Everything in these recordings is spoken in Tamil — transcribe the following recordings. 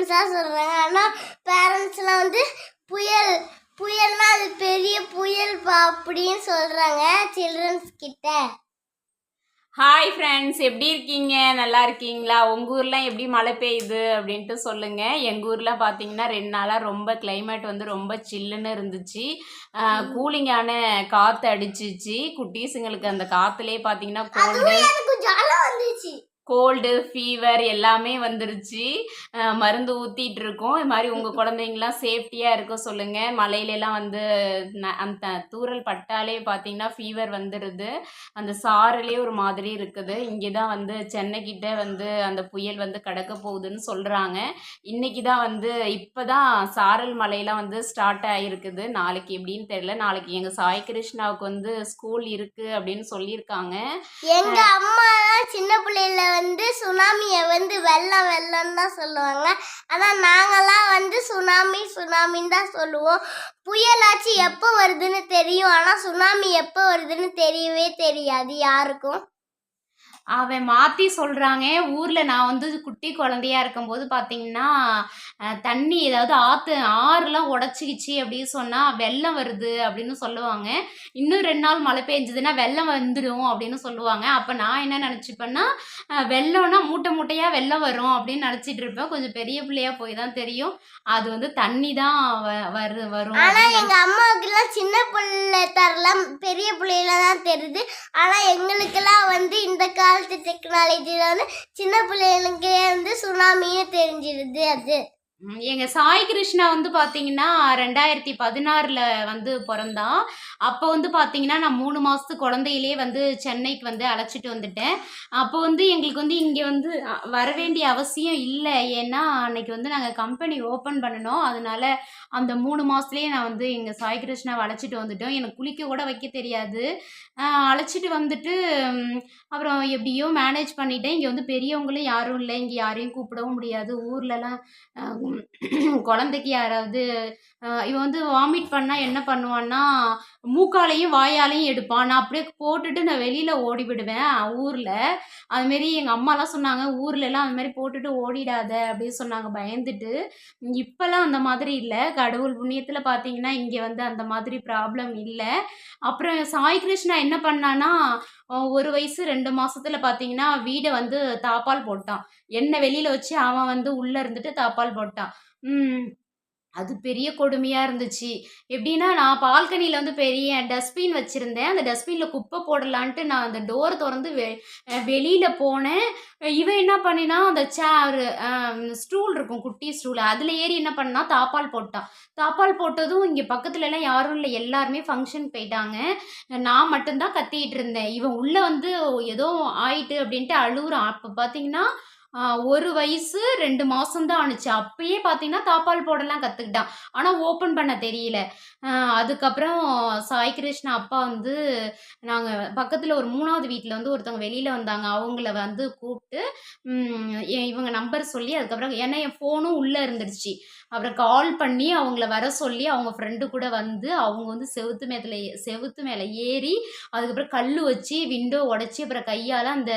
சில்ட்ரன்ஸாக சொல்கிறாங்க ஆனால் பேரண்ட்ஸ்லாம் வந்து புயல் புயல்னா அது பெரிய புயல் பா அப்படின்னு சொல்கிறாங்க சில்ட்ரன்ஸ் கிட்ட. ஹாய் ஃப்ரெண்ட்ஸ் எப்படி இருக்கீங்க? நல்லா இருக்கீங்களா? உங்கள் ஊர்லாம் எப்படி மழை பெய்யுது அப்படின்ட்டு சொல்லுங்கள் எங்கள் ஊரில் பார்த்தீங்கன்னா ரெண்டு நாளாக ரொம்ப climate வந்து ரொம்ப சில்லுன்னு இருந்துச்சு. கூலிங்கான காற்று அடிச்சிச்சு. குட்டீஸுங்களுக்கு அந்த காற்றுலேயே பார்த்தீங்கன்னா கோல்டு கோல்டு ஃபீவர் எல்லாமே வந்துருச்சு. மருந்து ஊற்றிட்டு இருக்கோம் இது மாதிரி உங்கள் குழந்தைங்களாம் சேஃப்டியாக இருக்க சொல்லுங்கள் மலையிலலாம் வந்து அந்த தூறல் பட்டாலே பார்த்தீங்கன்னா ஃபீவர் வந்துடுது அந்த சாரலே ஒரு மாதிரி இருக்குது. இங்கே தான் வந்து சென்னைக்கிட்ட வந்து அந்த புயல் வந்து கடக்க போகுதுன்னு சொல்கிறாங்க இன்னைக்கு தான் வந்து இப்போ தான் சாரல் மலையெல்லாம் வந்து ஸ்டார்ட் ஆகிருக்குது நாளைக்கு எப்படின்னு தெரியல. நாளைக்கு எங்கள் சாய் கிருஷ்ணாவுக்கு வந்து ஸ்கூல் இருக்குது அப்படின்னு சொல்லியிருக்காங்க. எங்கள் அம்மா சின்ன பிள்ளையில வந்து சுனாமியை வந்து வெள்ளம் வெள்ளம் தான் சொல்லுவாங்க. ஆனால் நாங்கெல்லாம் வந்து சுனாமி சுனாமின்னு தான் சொல்லுவோம். புயலாச்சு எப்போ வருதுன்னு தெரியும். ஆனால் சுனாமி எப்போ வருதுன்னு தெரியவே தெரியாது. யாருக்கும்? அவன் மாற்றி சொல்கிறாங்க ஊரில் நான் வந்து குட்டி குழந்தையா இருக்கும்போது பார்த்தீங்கன்னா தண்ணி ஏதாவது ஆற்று ஆறுலாம் உடச்சிக்கிச்சு அப்படின்னு சொன்னால் வெள்ளம் வருது அப்படின்னு சொல்லுவாங்க. இன்னும் ரெண்டு நாள் மழை பெஞ்சதுன்னா வெள்ளம் வந்துடும் அப்படின்னு சொல்லுவாங்க. அப்போ நான் என்ன நினச்சிப்பேன்னா வெள்ளம்னா மூட்டை மூட்டையாக வெள்ளம் வரும் அப்படின்னு நினச்சிட்டு இருப்பேன். கொஞ்சம் பெரிய பிள்ளையா போய் தான் தெரியும். அது வந்து தண்ணி தான் வரு வரும் ஆனா அப்படின்னு எங்க அம்மாவுக்குலாம் சின்ன பிள்ளை தரலாம் பெரிய பிள்ளையில தான் தெரியுது. ஆனா எங்களுக்கெல்லாம் வந்து இந்த காலத்து டெக்னாலஜில வந்து சின்ன பிள்ளைகளுக்கே வந்து சுனாமியே தெரிஞ்சிடுது அது. ம், எங்க சாய் கிருஷ்ணா வந்து பாத்தீங்கன்னா ரெண்டாயிரத்தி பதினாறுல வந்து பிறந்தான். அப்போ வந்து பாத்தீங்கன்னா நான் மூணு மாசத்து குழந்தையிலே வந்து சென்னைக்கு வந்து அழைச்சிட்டு வந்துட்டேன். அப்போ வந்து எங்களுக்கு வந்து இங்கே வந்து அ, வர வேண்டிய அவசியம் இல்லை. ஏன்னா அன்னைக்கு வந்து நாங்கள் கம்பெனி ஓப்பன் பண்ணணும் அதனால அந்த மூணு மாசத்துலயே நான் வந்து எங்க சாய் கிருஷ்ணாவை அழைச்சிட்டு வந்துட்டோம். எனக்கு குளிக்க கூட வைக்க தெரியாது. அழைச்சிட்டு வந்துட்டு ம், அப்புறம் எப்படியோ மேனேஜ் பண்ணிட்டேன். இங்கே வந்து பெரியவங்களும் யாரும் இல்லை. இங்கே யாரையும் கூப்பிடவும் முடியாது. ஊர்லலாம் குழந்தைக்கு யாராவது இவன் வந்து வாமிட் பண்ணால் என்ன பண்ணுவான்னா மூக்காலையும் வாயாலையும் எடுப்பான். நான் அப்படியே போட்டுட்டு நான் வெளியில் ஓடி விடுவேன் ஊரில். அதுமாரி எங்கள் அம்மாலாம் சொன்னாங்க ஊர்லலாம் அது மாதிரி போட்டுட்டு ஓடிடாத அப்படின்னு சொன்னாங்க. பயந்துட்டு. இப்போல்லாம் அந்த மாதிரி இல்லை. கடவுள் புண்ணியத்தில் பார்த்தீங்கன்னா இங்கே வந்து அந்த மாதிரி ப்ராப்ளம் இல்லை. அப்புறம் சாய் கிருஷ்ணா என்ன பண்ணான்னா ஒரு வயசு ரெண்டு மாசத்துல பார்த்தீங்கன்னா வீடை வந்து தாப்பால் போட்டான். என்னை வெளியில் வச்சு அவன் வந்து உள்ளே இருந்துட்டு தாப்பால் போட்டான். அது பெரிய கொடுமையாக இருந்துச்சு. எப்படின்னா நான் பால்கனியில் வந்து பெரிய டஸ்ட்பின் வச்சுருந்தேன். அந்த டஸ்ட்பினில் குப்பை போடலான்ட்டு நான் அந்த டோர் திறந்து வெ வெளியில் போனேன். இவன் என்ன பண்ணினா அந்த சேர் ஸ்டூல் இருக்கும் குட்டி ஸ்டூல் அதில் ஏறி என்ன பண்ணா தாப்பால் போட்டான். தாப்பால் போட்டதும் இங்கே பக்கத்துலலாம் யாரும் இல்லை. எல்லாருமே ஃபங்க்ஷன் போயிட்டாங்க. நான் மட்டும்தான் கத்திக்கிட்டு இருந்தேன். இவன் உள்ளே வந்து ஏதோ ஆயிட்டு அப்படின்ட்டு அழுகுறான் அப்போ பார்த்தீங்கன்னா ஒரு வயசு ரெண்டு மாசம்தான் ஆணுச்சு. அப்பயே பார்த்தீங்கன்னா தாப்பால் போடலாம் கற்றுக்கிட்டான் ஆனால் ஓப்பன் பண்ண தெரியல. அதுக்கப்புறம் சாய் கிருஷ்ணா அப்பா வந்து நாங்கள் பக்கத்தில் ஒரு மூணாவது வீட்டில் வந்து ஒருத்தவங்க வெளியில் வந்தாங்க. அவங்கள வந்து கூப்பிட்டு இவங்க நம்பர் சொல்லி அதுக்கப்புறம் ஏன்னா என் ஃபோனும் உள்ளே இருந்துருச்சு. அப்புறம் கால் பண்ணி அவங்கள வர சொல்லி அவங்க ஃப்ரெண்டு கூட வந்து அவங்க வந்து செவுத்து மேல செவுத்து மேலே ஏறி அதுக்கப்புறம் கல் வச்சு விண்டோ உடச்சி அப்புறம் கையால் அந்த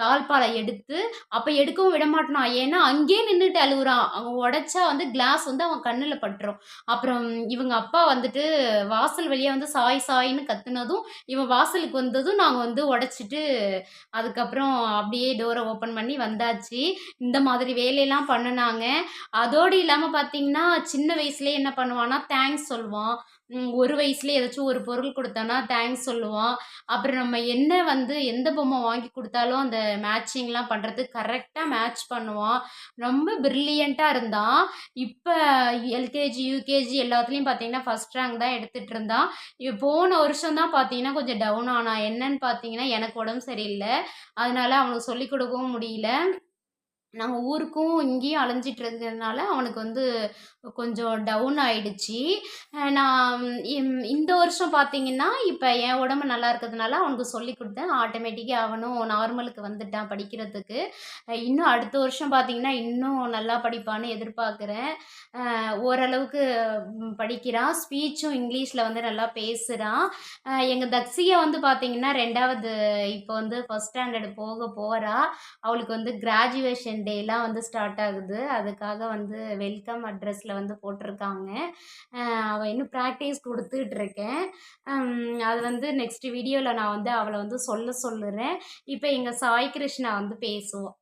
தாழ்பாலை எடுத்து அப்போ எடுக்கவும் விட மாட்டான் ஏன்னா அங்கேயே நின்றுட்டு அழுகுறான். அவன் உடச்சா வந்து கிளாஸ் வந்து அவன் கண்ணில் பட்டுரும். அப்புறம் இவங்க அப்பா வந்துட்டு வாசல் வழியாக வந்து சாய் சாயின்னு கத்துனதும் இவன் வாசலுக்கு வந்ததும் நாங்கள் வந்து உடைச்சிட்டு அதுக்கப்புறம் அப்படியே டோரை ஓப்பன் பண்ணி வந்தாச்சு. இந்த மாதிரி வேலையெல்லாம் பண்ணினாங்க. அதோடு இல்லாமல் பார்த்தீங்கன்னா சின்ன வயசுலேயே என்ன பண்ணுவான்னா தேங்க்ஸ் சொல்லுவான். ஒரு வயசுல ஏதாச்சும் ஒரு பொருள் கொடுத்தானா தேங்க்ஸ் சொல்லுவான். அப்புறம் நம்ம என்ன வந்து எந்த பொம்மை வாங்கி கொடுத்தாலும் அந்த மேட்சிங்லாம் பண்ணுறதுக்கு கரெக்டாக மேட்ச் பண்ணுவான். ரொம்ப ப்ரில்லியண்ட்டாக இருந்தான். இப்போ எல்கேஜி யூகேஜி எல்லாத்துலேயும் பார்த்தீங்கன்னா ஃபஸ்ட் ரேங்க் தான் எடுத்துகிட்டு இருந்தான். இப்போ போன வருஷம் தான் பார்த்தீங்கன்னா கொஞ்சம் டவுன் ஆனான். என்னன்னு பார்த்தீங்கன்னா எனக்கு உடம்பு சரியில்லை. அதனால அவனுக்கு சொல்லிக் கொடுக்கவும் முடியல. நாங்கள் ஊருக்கும் இங்கேயும் அலைஞ்சிட்டு இருக்கிறதுனால அவனுக்கு வந்து கொஞ்சம் டவுன் ஆயிடுச்சு. நான் இம்- இந்த வருஷம் பார்த்தீங்கன்னா இப்போ என் உடம்பு நல்லா இருக்கிறதுனால அவனுக்கு சொல்லி கொடுத்தேன். ஆட்டோமேட்டிக்காக அவனும் நார்மலுக்கு வந்துட்டான் படிக்கிறதுக்கு. இன்னும் அடுத்த வருஷம் பார்த்தீங்கன்னா இன்னும் நல்லா படிப்பான்னு எதிர்பார்க்குறேன். ஓரளவுக்கு படிக்கிறான். ஸ்பீச்சும் இங்கிலீஷில் வந்து நல்லா பேசுகிறான் எங்கள் தக்ஸியை வந்து பார்த்தீங்கன்னா ரெண்டாவது இப்போ வந்து ஃபஸ்ட் ஸ்டாண்டர்டு போக போகிறா அவளுக்கு வந்து கிராஜுவேஷன் டேலாம் வந்து ஸ்டார்ட் ஆகுது. அதுக்காக வந்து வெல்கம் அட்ரஸில் வந்து போட்டிருக்காங்க. அஹ் அவ இன்னும் ப்ராக்டிஸ் ஹம், அது வந்து நெக்ஸ்ட் வீடியோவில் நான் வந்து அவளை வந்து சொல்ல சொல்லுறேன். இப்போ எங்கள் சாய் கிருஷ்ணா வந்து பேசுவோம்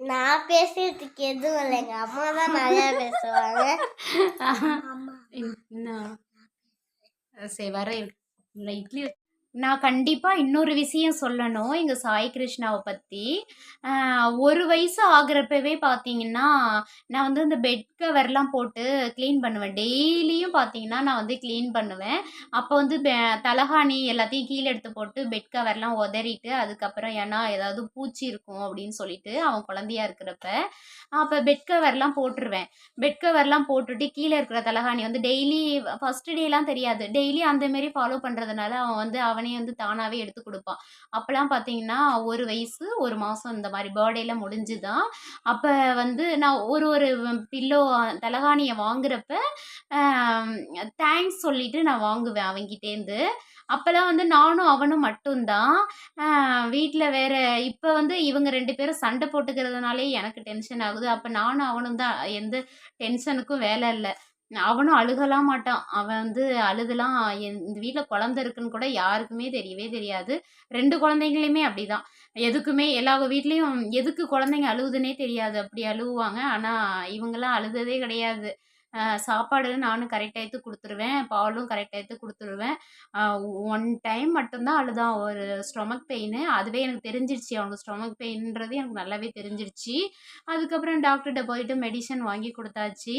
நான் பேசுறதுக்கு எதுவும் இல்லை. எங்க அம்மா தான் நிறைய பேசுவாங்க. என்ன சரி வர இட்லி நான் கண்டிப்பாக இன்னொரு விஷயம் சொல்லணும். எங்கள் சாய் கிருஷ்ணாவை பற்றி ஒரு வயசு ஆகுறப்பவே பார்த்தீங்கன்னா நான் வந்து இந்த பெட் கவர்லாம் போட்டு க்ளீன் பண்ணுவேன். டெய்லியும் பார்த்தீங்கன்னா நான் வந்து க்ளீன் பண்ணுவேன். அப்போ வந்து பெ- தலகாணி எல்லாத்தையும் கீழே எடுத்து போட்டு பெட் கவர்லாம் உதறிட்டு அதுக்கப்புறம் ஏன்னா ஏதாவது பூச்சி இருக்கும் அப்படின்னு சொல்லிட்டு அவன் குழந்தையா இருக்கிறப்ப அப்போ பெட் கவர்லாம் போட்டுருவேன். பெட் கவர்லாம் போட்டுட்டு கீழே இருக்கிற தலகாணி வந்து டெய்லி ஃபஸ்ட்டு டேலாம் தெரியாது. டெய்லி அந்த மாரி ஃபாலோ பண்ணுறதுனால அவன் வந்து அவனே வந்து தானாகவே எடுத்து கொடுப்பான். அப்போலாம் பார்த்தீங்கன்னா ஒரு வயசு ஒரு மாதம் இந்த மாதிரி பர்த்டேலாம் முடிஞ்சுதான். அப்போ வந்து நான் ஒரு ஒரு பில்லோ தலகாணியை வாங்குறப்ப தேங்க்ஸ் சொல்லிட்டு நான் வாங்குவேன் அவங்கிட்டேருந்து அப்போல்லாம் வந்து நானும் அவனும் மட்டும்தான். வீட்டில் வேற இப்போ வந்து இவங்க ரெண்டு பேரும் சண்டை போட்டுக்கிறதுனாலே எனக்கு டென்ஷன் ஆகுது. அப்போ நானும் அவனும் தான் எந்த டென்ஷனுக்கும் வேலை இல்லை. அவனும் அழுகலாம் மாட்டான். அவன் வந்து அழுதுலாம் என் இந்த வீட்டில் குழந்தை இருக்குன்னு கூட யாருக்குமே தெரியவே தெரியாது. ரெண்டு குழந்தைங்களையுமே அப்படிதான். எதுக்குமே எல்லா வீட்லேயும் எதுக்கு குழந்தைங்க அழுகுதுன்னே தெரியாது. அப்படி அழுவாங்க ஆனால் இவங்கெல்லாம் அழுததே கிடையாது. சாப்பாடு நானும் கரெக்ட் டயத்துக்கு கொடுத்துருவேன் பாலும் கரெக்ட் டயத்துக்கு கொடுத்துருவேன். ஒன் டைம் மட்டும்தான் அழுதான். ஒரு ஸ்டொமக் பெயின் அதுவே எனக்கு தெரிஞ்சிருச்சு. அவனுக்கு ஸ்டொமக் பெயின்ன்றது எனக்கு நல்லாவே தெரிஞ்சிருச்சு. அதுக்கப்புறம் டாக்டர்கிட்ட போயிட்டு மெடிசன் வாங்கி கொடுத்தாச்சு.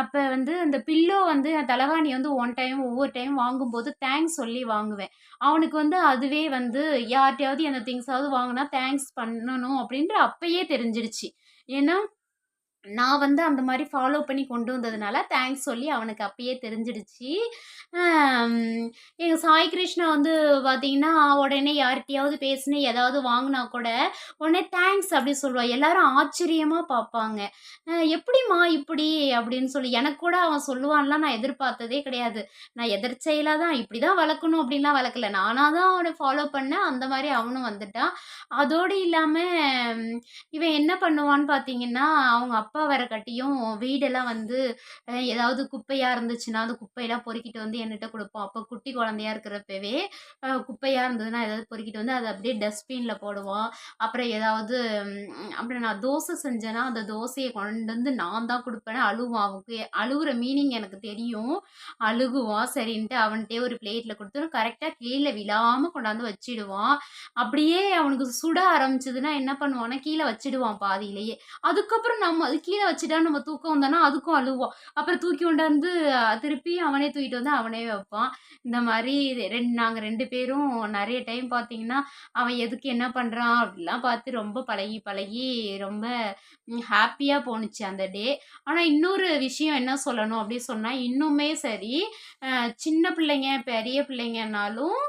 அப்போ வந்து அந்த பில்லோ வந்து நான் தலகாணி வந்து ஒன் டைம் ஒவ்வொரு டைம் வாங்கும்போது தேங்க்ஸ் சொல்லி வாங்குவேன். அவனுக்கு வந்து அதுவே வந்து யார்கிட்டயாவது எந்த திங்ஸாவது வாங்கினா தேங்க்ஸ் பண்ணணும் அப்படின்ற அப்பயே தெரிஞ்சிருச்சு. ஏன்னா நான் வந்து அந்த மாதிரி ஃபாலோ பண்ணி கொண்டு வந்ததுனால தேங்க்ஸ் சொல்லி அவனுக்கு அப்பயே தெரிஞ்சிடுச்சு. எங்கள் சாய் கிருஷ்ணா வந்து பார்த்தீங்கன்னா உடனே யார்கிட்டையாவது பேசினு ஏதாவது வாங்கினா கூட உடனே தேங்க்ஸ் அப்படி சொல்லுவாள் எல்லாரும் ஆச்சரியமாக பார்ப்பாங்க எப்படிம்மா இப்படி? அப்படின்னு சொல்லி எனக்கு கூட அவன் சொல்லுவான்லாம் நான் எதிர்பார்த்ததே கிடையாது. நான் எதிர்ச்செயலாக தான் இப்படி தான் வளர்க்கணும் அப்படின்லாம் வளர்க்கல. நானாக தான் அவனை ஃபாலோ பண்ணேன். அந்த மாதிரி அவனும் வந்துட்டான். அதோடு இல்லாமல் இவன் என்ன பண்ணுவான்னு பார்த்தீங்கன்னா அவங்க அப்பா வர கட்டியும் வீடெல்லாம் வந்து ஏதாவது குப்பையாக இருந்துச்சுன்னா அந்த குப்பையெல்லாம் பொறுக்கிட்டு வந்து என்கிட்ட கொடுப்போம். அப்போ குட்டி குழந்தையா இருக்கிறப்பவே குப்பையாக இருந்ததுன்னா ஏதாவது பொறுக்கிட்டு வந்து அதை அப்படியே டஸ்ட்பினில் போடுவான் அப்புறம் ஏதாவது அப்புறம் நான் தோசை செஞ்சேன்னா அந்த தோசையை கொண்டு வந்து நான் தான் கொடுப்பேன்னு அழுவான் அவனுக்கு அழுகுற மீனிங் எனக்கு தெரியும். அழுகுவான் சரின்ட்டு அவன்கிட்டே ஒரு பிளேட்டில் கொடுத்து கரெக்டாக கீழே விழாமல் கொண்டாந்து வச்சிடுவான். அப்படியே அவனுக்கு சுட ஆரம்பிச்சதுன்னா என்ன பண்ணுவான்னா கீழே வச்சிடுவான் பாதியிலேயே. அதுக்கப்புறம் நம்ம அது கீழே வச்சுட்டா நம்ம தூக்கம் வந்தோன்னா அதுக்கும் அழுவோம். அப்புறம் தூக்கி கொண்டாந்து திருப்பி அவனே தூக்கிட்டு வந்து அவனே வைப்பான். இந்த மாதிரி ரெண்டு நாங்கள் ரெண்டு பேரும் நிறைய டைம் பார்த்தீங்கன்னா அவன் எதுக்கு என்ன பண்ணுறான் அப்படிலாம் பார்த்து ரொம்ப பழகி பழகி ரொம்ப ஹாப்பியாக போணுச்சு அந்த டே ஆனால் இன்னொரு விஷயம் என்ன சொல்லணும் அப்படின்னு சொன்னால் இன்னுமே சரி சின்ன பிள்ளைங்க பெரிய பிள்ளைங்கனாலும்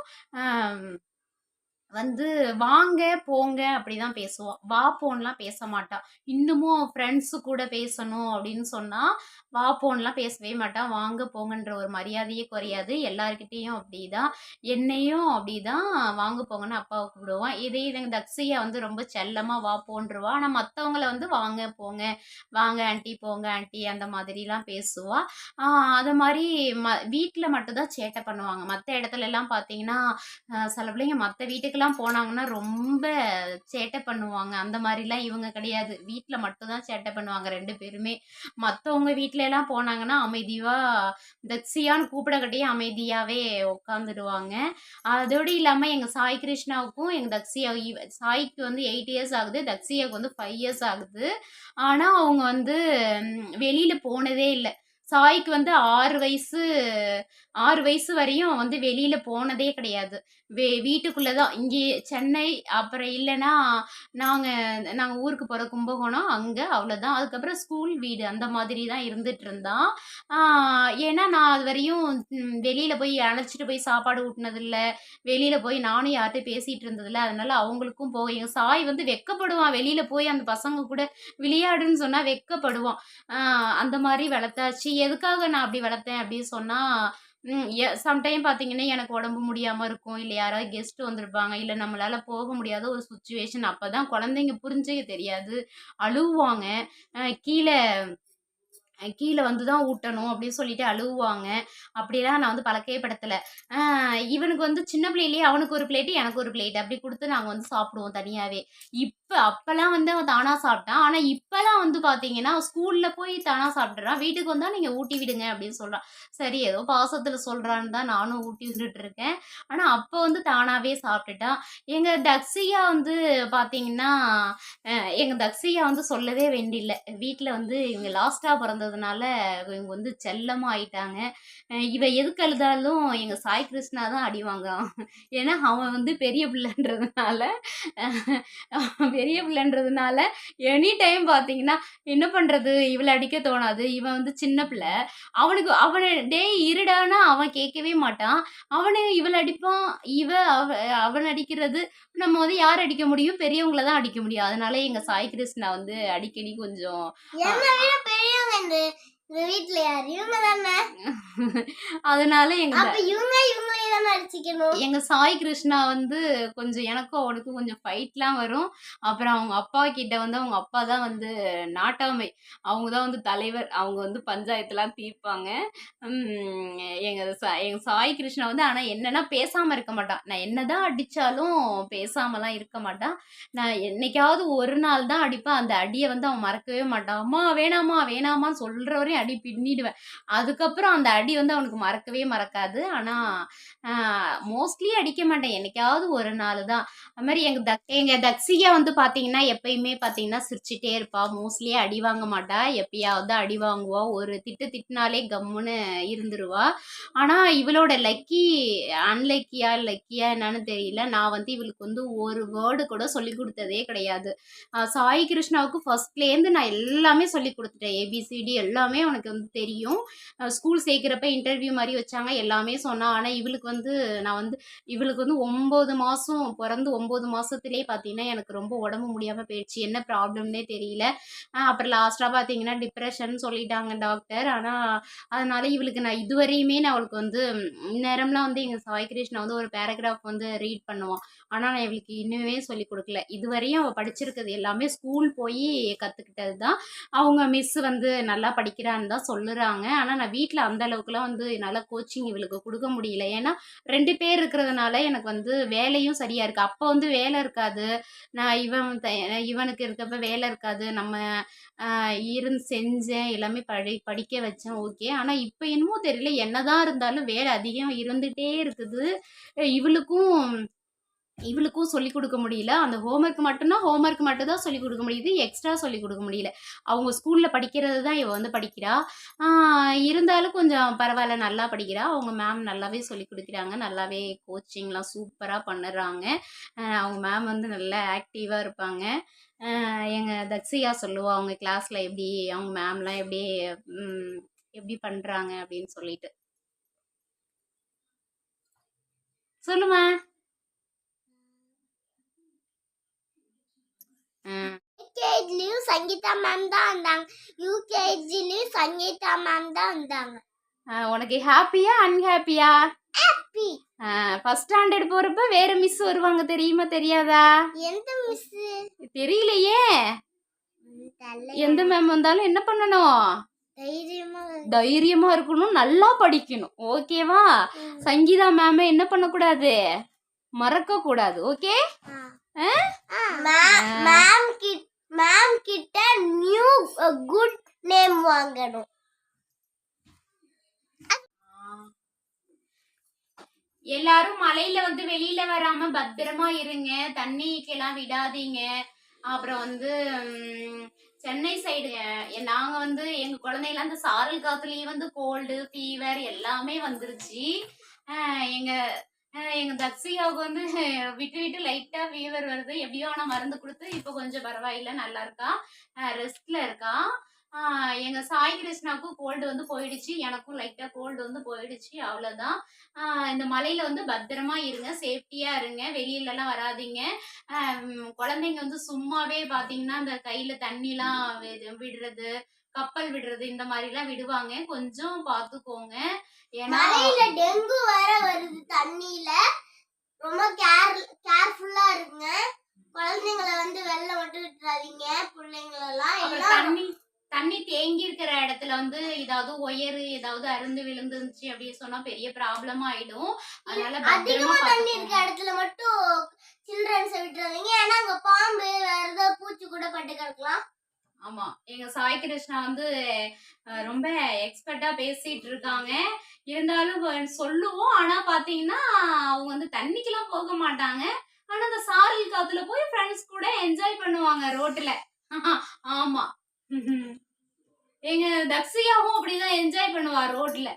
வந்து வாங்க போங்க அப்படிதான் பேசுவோம் வா போன்லாம் பேச மாட்டான் இன்னமும் ஃப்ரெண்ட்ஸு கூட பேசணும் அப்படின்னு சொன்னால் வா போன்லாம் பேசவே மாட்டான் வாங்க போங்கன்ற ஒரு மரியாதையே குறையாது. எல்லாருக்கிட்டேயும் அப்படிதான். என்னையும் அப்படிதான். வாங்க போங்கன்னு அப்பாவை கூப்பிடுவான் இதே எங்கள் தக்ஸியா வந்து ரொம்ப செல்லமாக வா போன்றுவா ஆனால் மற்றவங்கள வந்து வாங்க போங்க. வாங்க ஆண்டி போங்க ஆண்டி அந்த மாதிரிலாம் பேசுவா. அது மாதிரி ம வீட்டில் மட்டும்தான் சேட்டை பண்ணுவாங்க. மற்ற இடத்துல எல்லாம் பார்த்தீங்கன்னா சில பிள்ளைங்க மற்ற வீட்டுக்கு வீட்டுக்கெல்லாம் போனாங்கன்னா ரொம்ப சேட்டை பண்ணுவாங்க. அந்த மாதிரிலாம் இவங்க கிடையாது. வீட்டில் மட்டும்தான் சேட்டை பண்ணுவாங்க ரெண்டு பேருமே. மற்றவங்க வீட்ல எல்லாம் போனாங்கன்னா அமைதியாக தக்ஸியான்னு கூப்பிட கட்டியே அமைதியாகவே உட்காந்துடுவாங்க அதோடு இல்லாமல் எங்கள் சாய் கிருஷ்ணாவுக்கும் எங்கள் தக்ஸியா இவ- சாய்க்கு வந்து எயிட் இயர்ஸ் ஆகுது. தக்ஸியாவுக்கு வந்து ஃபைவ் இயர்ஸ் ஆகுது. ஆனால் அவங்க வந்து வெளியில் போனதே இல்லை. சாய்க்கு வந்து ஆறு வயசு ஆறு வயசு வரையும் வந்து வெளியில போனதே கிடையாது. வே வீட்டுக்குள்ள தான். இங்கே சென்னை அப்புறம் இல்லைன்னா நாங்கள் நாங்கள் ஊருக்கு போகிற கும்பகோணம் அங்கே அவ்வளோதான் அதுக்கப்புறம் ஸ்கூல் வீடு அந்த மாதிரி தான் இருந்துட்டு இருந்தான். ஏன்னா நான் அது வரையும் வெளியில் போய் அழைச்சிட்டு போய் சாப்பாடு ஊட்டினதில்ல. வெளியில் போய் நானும் யார்கிட்ட பேசிகிட்டு இருந்ததில்ல. அதனால அவங்களுக்கும் போக எங்க சாய் வந்து வெக்கப்படுவான். வெளியில் போய் அந்த பசங்க கூட விளையாடுன்னு சொன்னால் வெக்கப்படுவான். அந்த மாதிரி வளர்த்தாச்சு. எதுக்காக நான் அப்படி வளர்த்தேன் அப்படின்னு சொன்னால் சம்டைம் பார்த்தீங்கன்னா எனக்கு உடம்பு முடியாமல் இருக்கும். இல்லை யாராவது கெஸ்ட் வந்திருப்பாங்க. இல்லை நம்மளால் போக முடியாத ஒரு சுச்சுவேஷன் அப்போ தான் குழந்தைங்க புரிஞ்சுக்க தெரியாது. அழுவாங்க கீழே கீழே வந்து தான் ஊட்டணும் அப்படின்னு சொல்லிட்டு அழுவாங்க அப்படிலாம் நான் வந்து பழக்கப்படுத்தலை இவனுக்கு வந்து சின்ன பிள்ளையிலேயே அவனுக்கு ஒரு பிளேட்டு எனக்கு ஒரு பிளேட் அப்படி கொடுத்து நாங்கள் வந்து சாப்பிடுவோம் தனியாகவே இப் அப்போ அப்போல்லாம் வந்து அவன் தானாக சாப்பிட்டான். ஆனால் இப்போல்லாம் வந்து பார்த்தீங்கன்னா ஸ்கூலில் போய் தானாக சாப்பிட்றான் வீட்டுக்கு வந்தால் நீங்கள் ஊட்டி விடுங்க அப்படின்னு சொல்கிறான் சரி ஏதோ பாசத்தில் சொல்கிறான்னு தான் நானும் ஊட்டி விட்டுட்டு இருக்கேன். ஆனால் அப்போ வந்து தானாகவே சாப்பிட்டுட்டான். எங்கள் தக்ஸியா வந்து பார்த்தீங்கன்னா எங்கள் தக்ஸியா வந்து சொல்லவே வேண்டியில்லை. வீட்டில் வந்து இவங்க லாஸ்ட்டாக பிறந்ததுனால இவங்க வந்து செல்லமாக ஆயிட்டாங்க. இவன் இவ எதுக்கு அழுதாலும் எங்கள் சாய் கிருஷ்ணா தான் அடிவாங்க ஏன்னா அவன் வந்து பெரிய பிள்ளைன்றதுனால பெரிய பிள்ளைன்றதுனால எனி டைம் பார்த்தீங்கன்னா என்ன பண்ணுறது இவளை அடிக்க தோணாது. இவன் வந்து சின்ன பிள்ளை. அவனுக்கு அவனை டேய் இருடானா அவன் கேட்கவே மாட்டான். அவனை இவளை அடிப்பான். இவ அவ அவன் அடிக்கிறது. நம்ம வந்து யார் அடிக்க முடியும்? பெரியவங்கள தான் அடிக்க முடியும். அதனால எங்கள் சாய் கிருஷ்ணா வந்து அடிக்கடி கொஞ்சம் வீட்ல யார்? இவங்க தானே? அதனால எங்க அப்ப இவங்க இவங்களே தானே அடிச்சுக்கணும்? எங்க சாய் கிருஷ்ணா வந்து கொஞ்சம் எனக்கும் அவனுக்கும் கொஞ்சம் ஃபைட்லாம் வரும். அப்புறம் அவங்க அப்பா கிட்ட வந்து அவங்க அப்பா தான் வந்து நாட்டாமை. அவங்க தான் வந்து தலைவர். அவங்க வந்து பஞ்சாயத்துலாம் தீர்ப்பாங்க. எங்க எங்க சாய் கிருஷ்ணா வந்து ஆனா என்னன்னா பேசாம இருக்க மாட்டான். நான் என்னதான் அடிச்சாலும் பேசாமலாம் இருக்க மாட்டான். நான் என்னைக்காவது ஒரு நாள் தான் அடிப்பேன். அந்த அடியை வந்து அவன் மறக்கவே மாட்டான். அம்மா வேணாமா வேணாமான்னு சொல்ற வரையும் அடி பின்னிடுவேன். அதுக்கப்புறம் அந்த அடி வந்து அவனுக்கு மறக்கவே மறக்காது. ஆனா மோஸ்ட்லி அடிக்க மாட்டேன். என்னைக்காவது ஒரு நாள் தான். அது மாதிரி எங்கள் தக் எங்கள் தக்ஸியா வந்து பார்த்தீங்கன்னா எப்பயுமே பார்த்தீங்கன்னா சிரிச்சிட்டே இருப்பா. மோஸ்ட்லி அடி வாங்க மாட்டா. எப்பயாவது அடி வாங்குவா. ஒரு திட்டு திட்டினாலே கம்முன்னு இருந்துருவா. ஆனால் இவளோட லக்கி அன்லக்கியா லக்கியா என்னன்னு தெரியல. நான் வந்து இவளுக்கு வந்து ஒரு வேர்டு கூட சொல்லி கொடுத்ததே கிடையாது. சாய் கிருஷ்ணாவுக்கு ஃபர்ஸ்ட்லேருந்து நான் எல்லாமே சொல்லி கொடுத்துட்டேன். ஏபிசிடி எல்லாமே அவனுக்கு வந்து தெரியும். ஸ்கூல் சேர்க்குறப்ப இன்டர்வியூ மாதிரி வச்சாங்க எல்லாமே சொன்னான் ஆனால் இவளுக்கு வந்து நான் வந்து இவளுக்கு வந்து ஒம்பது மாதம் பிறந்து ஒம்பது மாதத்துலேயே பார்த்தீங்கன்னா எனக்கு ரொம்ப உடம்பு முடியாமல் போயிடுச்சு. என்ன ப்ராப்ளம்னே தெரியல. அப்புறம் லாஸ்ட்டாக பார்த்தீங்கன்னா டிப்ரெஷன் சொல்லிட்டாங்க டாக்டர் ஆனால் அதனால இவளுக்கு நான் இதுவரையுமே நான் அவளுக்கு வந்து நேரம்லாம் வந்து எங்கள் சாய் கிருஷ்ணா வந்து ஒரு பேராகிராஃப் வந்து ரீட் பண்ணுவான். ஆனால் நான் இவளுக்கு இன்னுமே சொல்லி கொடுக்கல. இதுவரையும் அவள் படிச்சிருக்கிறது எல்லாமே ஸ்கூல் போய் கற்றுக்கிட்டது தான் அவங்க மிஸ் வந்து நல்லா படிக்கிறான்னு தான் சொல்லுறாங்க. ஆனால் நான் வீட்டில் அந்த அளவுக்குலாம் வந்து நல்லா கோச்சிங் இவளுக்கு கொடுக்க முடியல. ஏன்னா ரெண்டு பேர் இருக்கிறதுனால எனக்கு வந்து வேலையும் சரியா இருக்கு. அப்போ வந்து வேலை இருக்காது. நான் இவன் இவனுக்கு இருக்கப்ப வேலை இருக்காது. நம்ம இருந்து செஞ்சேன் எல்லாமே படி படிக்க வச்சேன் ஓகே. ஆனால் இப்போ என்னமோ தெரியல. என்னதான் இருந்தாலும் வேலை அதிகம் இருந்துகிட்டே இருக்குது. இவளுக்கும் இவளுக்கும் சொல்லிக் கொடுக்க முடியல. அந்த ஹோம்ஒர்க் மட்டும்னா ஹோம்ஒர்க் மட்டும் தான் சொல்லிக் கொடுக்க முடியுது. எக்ஸ்ட்ரா சொல்லி கொடுக்க முடியல. அவங்க ஸ்கூலில் படிக்கிறது தான் இவள் வந்து படிக்கிறா. இருந்தாலும் கொஞ்சம் பரவாயில்ல நல்லா படிக்கிறா. அவங்க மேம் நல்லாவே சொல்லிக் கொடுக்குறாங்க. நல்லாவே கோச்சிங்லாம் சூப்பராக பண்ணுறாங்க. அவங்க மேம் வந்து நல்லா ஆக்டிவாக இருப்பாங்க. எங்கள் தக்ஸியா சொல்லுவா அவங்க கிளாஸில் எப்படி அவங்க மேம்லாம் எப்படி எப்படி பண்ணுறாங்க அப்படின்னு சொல்லிட்டு. சொல்லுமா ம் எல்கேஜிலயும் சங்கீதா மேம் தான் வந்தாங்க. யூகேஜிலயும் சங்கீதா மேம் தான் வந்தாங்க. உனக்கு ஹாப்பியா அன்ஹாப்பியா ஹாப்பி ஃபர்ஸ்ட் ஸ்டாண்டர்ட் போறப்ப வேற மிஸ் வருவாங்க தெரியுமா தெரியாதா? எந்த மிஸ் தெரியலையே. எந்த மேம் வந்தாலும் என்ன பண்ணணும்? தைரியமா இருக்கணும் நல்லா படிக்கணும். ஓகேவா சங்கீதா மேம என்ன பண்ணக்கூடாது? மறக்க கூடாது ஓகே மேம் மேம் கிட்ட நியூ குட் நேம் வாங்கணும். எல்லாரும் மலையில வந்து வெளியில வராம பத்திரமா இருங்க. தண்ணிக்கெல்லாம் விடாதீங்க. அப்புறம் வந்து சென்னை சைடு நாங்க வந்து எங்க குழந்தைல அந்த சாரல் காத்துலயே வந்து கோல்டு ஃபீவர் எல்லாமே வந்துருச்சு. எங்க எங்க தக்ஷியாவுக்கு வந்து விட்டு விட்டு லைட்டா ஃபீவர் வருது. எப்படியோ ஆனா மருந்து கொடுத்து இப்போ கொஞ்சம் பரவாயில்ல நல்லா இருக்கா? ரெஸ்ட்ல இருக்கா? ஆஹ் எங்க சாய் கிருஷ்ணாவுக்கும் கோல்டு வந்து போயிடுச்சு. எனக்கும் லைட்டா கோல்டு வந்து போயிடுச்சு அவ்வளவுதான். ஆஹ் இந்த மலையில வந்து பத்திரமா இருங்க சேஃப்டியா இருங்க வெளியில எல்லாம் வராதீங்க ஆஹ் குழந்தைங்க வந்து சும்மாவே பாத்தீங்கன்னா இந்த கையில தண்ணிலாம் வி- விடுறது கப்பல் விடுறது இந்த மாதிரி எல்லாம் விடுவாங்க. கொஞ்சம் பாத்துக்கோங்க. மலையில டெங்கு வேற வருது தண்ணியில. ரொம்ப கேர் கேர்ஃபுல்லா இருங்க. குழந்தைங்களை வந்து வெளில மட்டும் விட்டுறாதீங்க. பிள்ளைங்களெல்லாம் தண்ணி தண்ணி தேங்கி இருக்கிற இடத்துல வந்து ஏதாவது ஒயரு ஏதாவது அருந்து விழுந்துருந்துச்சு அப்படி சொன்னா பெரிய ப்ராப்ளம் ஆயிடும். அதனால அதிகமா தண்ணி. இருக்க இடத்துல மட்டும் சில்ட்ரன்ஸை விட்டுறாதீங்க. ஏன்னா அங்க பாம்பு வேற ஏதாவது பூச்சி கூட பட்டு கிடக்கலாம். ஆமா. எங்க சாய் கிருஷ்ணா வந்து ரொம்ப எக்ஸ்பர்ட்டா பேசிட்டு இருக்காங்க. இருந்தாலும் சொல்லுவோம். ஆனா பாத்தீங்கன்னா அவங்க வந்து தண்ணிக்கெல்லாம் போக மாட்டாங்க. ஆனா அந்த சாரல் காத்துல போய் ஃப்ரெண்ட்ஸ் கூட என்ஜாய் பண்ணுவாங்க ரோட்ல ஆமா. எங்க தக்ஷியாவும் அப்படிதான் என்ஜாய் பண்ணுவா ரோட்ல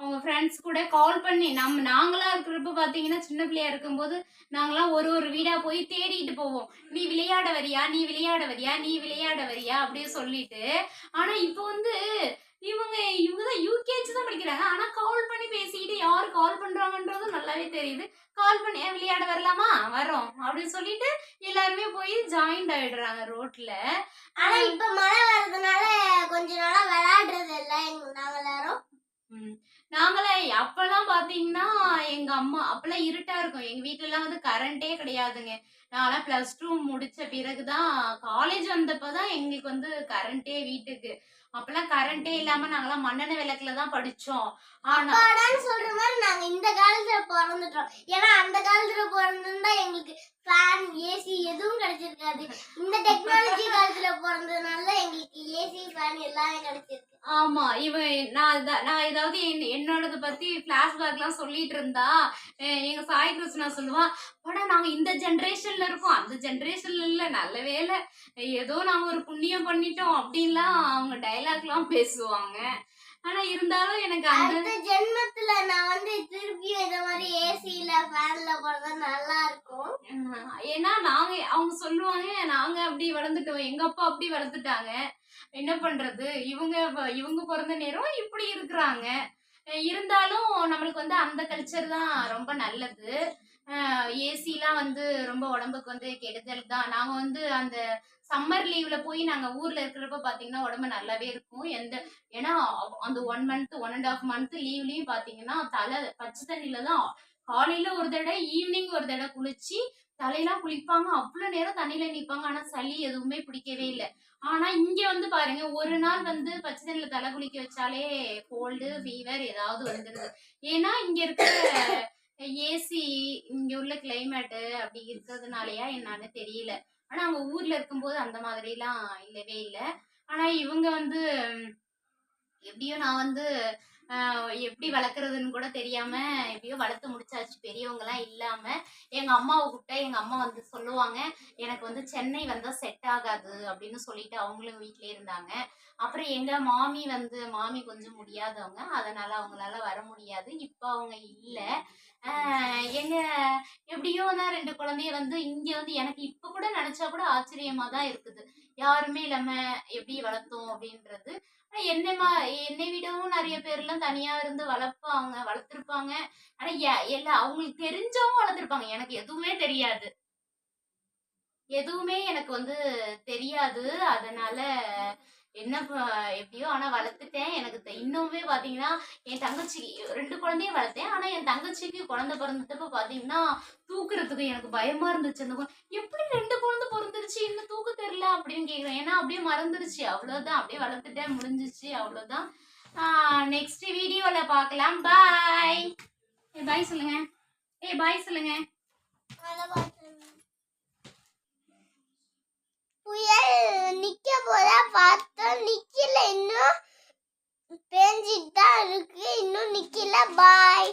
அவங்க ஃப்ரெண்ட்ஸ் கூட கால் பண்ணி நம்ம நாங்களா இருக்கிறப்ப பாத்தீங்கன்னா சின்ன பிள்ளையா இருக்கும்போது நாங்களாம் ஒரு ஒரு வீடா போய் தேடிட்டு போவோம். நீ விளையாட வரியா? நீ விளையாட வரியா? நீ விளையாட வரியா? அப்படியே சொல்லிட்டு. ஆனா இப்போ வந்து இவங்க இவங்க தான் யூகேஜி தான் படிக்கிறாங்க. ஆனா கால் பண்ணி பேசிக்கிட்டு யார் கால் பண்றாங்கன்றதும் நல்லாவே தெரியுது. கால் பண்ணி "ஏன் விளையாட வரலாமா? வரோம் அப்படின்னு சொல்லிட்டு எல்லாருமே போய் ஜாயிண்ட் ஆயிடுறாங்க ரோட்ல ஆனா இப்ப மழை வர்றதுனால கொஞ்ச நாளா விளையாடுறது இல்லை நாங்க எல்லாரும். ம். நாங்களே அப்பெல்லாம் பாத்தீங்கன்னா எங்க அம்மா அப்பெல்லாம் இருட்டா இருக்கும். எங்க வீட்ல எல்லாம் வந்து கரண்டே கிடையாதுங்க. நான்லாம் பிளஸ் டூ முடிச்ச பிறகுதான் காலேஜ் வந்தப்பதான் எங்களுக்கு வந்து கரண்டே வீட்டுக்கு. அப்பெல்லாம் கரண்டே இல்லாம நாங்கெல்லாம் மண்ணெண்ண விளக்குல தான் படிச்சோம். அப்பாடான்னு சொல்ற மாதிரி நாங்க இந்த காலத்துல பிறந்துட்டோம். ஏன்னா அந்த காலத்துல பிறந்திருந்தா எங்களுக்கு ஃபேன் ஏசி எதுவும் கிடைச்சிருக்காது. இந்த டெக்னாலஜி காலத்துல பிறந்ததுனால எங்களுக்கு ஏசி ஃபேன் எல்லாமே கிடைச்சிருக்கு. ஆமா இவன் நான் நான் ஏதாவது என்- என்னோடத பத்தி பிளாஷ்பேக்லாம் சொல்லிட்டு இருந்தா எங்க சாய் கிருஷ்ணா சொல்லுவான் போடா நாங்க இந்த ஜெனரேஷன்ல இருக்கோம். அந்த ஜெனரேஷன்ல இல்ல நல்ல வேலை ஏதோ நாங்க ஒரு புண்ணியம் பண்ணிட்டோம் அப்படின்லாம் அவங்க டைலாக்லாம் பேசுவாங்க. ஆனா இருந்தாலும் எனக்கு அந்த ஜென்மத்துல நான் வந்து திருப்பியும் இந்த மாதிரி ஏசில ஃபேன்ல பிறந்தா நல்லா இருக்கும். ஏன்னா நாங்க அவங்க சொல்லுவாங்க நாங்க அப்படி வளர்ந்துட்டோம் எங்க அப்பா அப்படி வளர்த்துட்டாங்க. என்ன பண்றது? இவங்க இவங்க பிறந்த நேரம் இப்படி இருக்கிறாங்க. இருந்தாலும் நம்மளுக்கு வந்து அந்த கல்ச்சர் தான் ரொம்ப நல்லது. ஏசிலாம் வந்து ரொம்ப உடம்புக்கு வந்து கெடுதல் தான். நாங்க வந்து அந்த சம்மர் லீவ்ல போய் நாங்க ஊர்ல இருக்கிறப்ப பாத்தீங்கன்னா உடம்பு நல்லாவே இருக்கும். எந்த ஏன்னா அந்த one month one and half month லீவ்லயும் பாத்தீங்கன்னா தலை பச்சை தண்ணியில தான் காலையில ஒரு தடவை ஈவினிங் ஒரு தடவை குளிச்சு தலையெல்லாம் குளிப்பாங்க அவ்வளவு நேரம் தண்ணியில நிப்பாங்க. ஆனா சளி எதுவுமே பிடிக்கவே இல்லை. ஆனா இங்க வந்து பாருங்க ஒரு நாள் வந்து பச்சை தண்ணியில தலை குளிக்க வச்சாலே கோல்டு ஃபீவர் ஏதாவது வந்துருது. ஏன்னா இங்க இருக்கிற ஏசி இங்க உள்ள கிளைமேட்டு அப்படி இருக்கிறதுனாலயா என்னன்னு தெரியல. ஆனா அவங்க ஊர்ல இருக்கும்போது அந்த மாதிரிலாம் இல்லவே இல்லை. ஆனா இவங்க வந்து எப்படியோ நான் வந்து எப்படி வளர்க்குறதுன்னு கூட தெரியாம எப்படியோ வளர்த்து முடிச்சாச்சு. பெரியவங்க எல்லாம் இல்லாம எங்க அம்மாவை கூப்பிட்டா எங்க அம்மா வந்து சொல்லுவாங்க எனக்கு வந்து சென்னை வந்தா செட் ஆகாது அப்படின்னு சொல்லிட்டு அவங்களும் வீட்டிலே இருந்தாங்க. அப்புறம் எங்க மாமி வந்து மாமி கொஞ்சம் முடியாதவங்க. அதனால அவங்களால வர முடியாது. இப்போ அவங்க இல்லை. எங்க எப்படியோ தான் ரெண்டு குழந்தைய வந்து இங்க வந்து எனக்கு இப்ப கூட நினைச்சா கூட ஆச்சரியமா தான் இருக்குது. யாருமே இல்லாம எப்படி வளர்த்தோம் அப்படின்றது. ஆனா என்னமா என்னை விடவும் நிறைய பேர்லாம் தனியா இருந்து வளர்ப்பாங்க வளர்த்துருப்பாங்க. ஆனா எ- எல்லா அவங்களுக்கு தெரிஞ்சவங்க வளர்த்துருப்பாங்க. எனக்கு எதுவுமே தெரியாது. எதுவுமே எனக்கு வந்து தெரியாது. அதனால என்ன ப- எப்படியோ ஆனா வளர்த்துட்டேன். எனக்கு தெ- இன்னுமே பாத்தீங்கன்னா என் தங்கச்சி ரெண்டு குழந்தையும் வளர்த்தேன். ஆனா என் தங்கச்சிக்கு குழந்தை பிறந்தப்ப பாத்தீங்கன்னா தூக்குறதுக்கு எனக்கு பயமா இருந்துச்சு. அந்த எப்படி ரெண்டு குழந்தை பிறந்துருச்சு? இன்னும் தூக்க தெரியல அப்படின்னு கேக்குறேன் ஏன்னா அப்படியே மறந்துருச்சு. அவ்வளவுதான். அப்படியே வளர்த்துட்டேன். முடிஞ்சிச்சு அவ்வளவுதான். நெக்ஸ்ட் வீடியோல பார்க்கலாம் பாய் ஏ பாய் சொல்லுங்க. ஏ பாய் சொல்லுங்க. புயல் நிக்க போதா பார்த்தோம் நிக்கல. இன்னும் பேஞ்சிட்டு தான் இருக்கு. இன்னும் நிக்கல. பாய்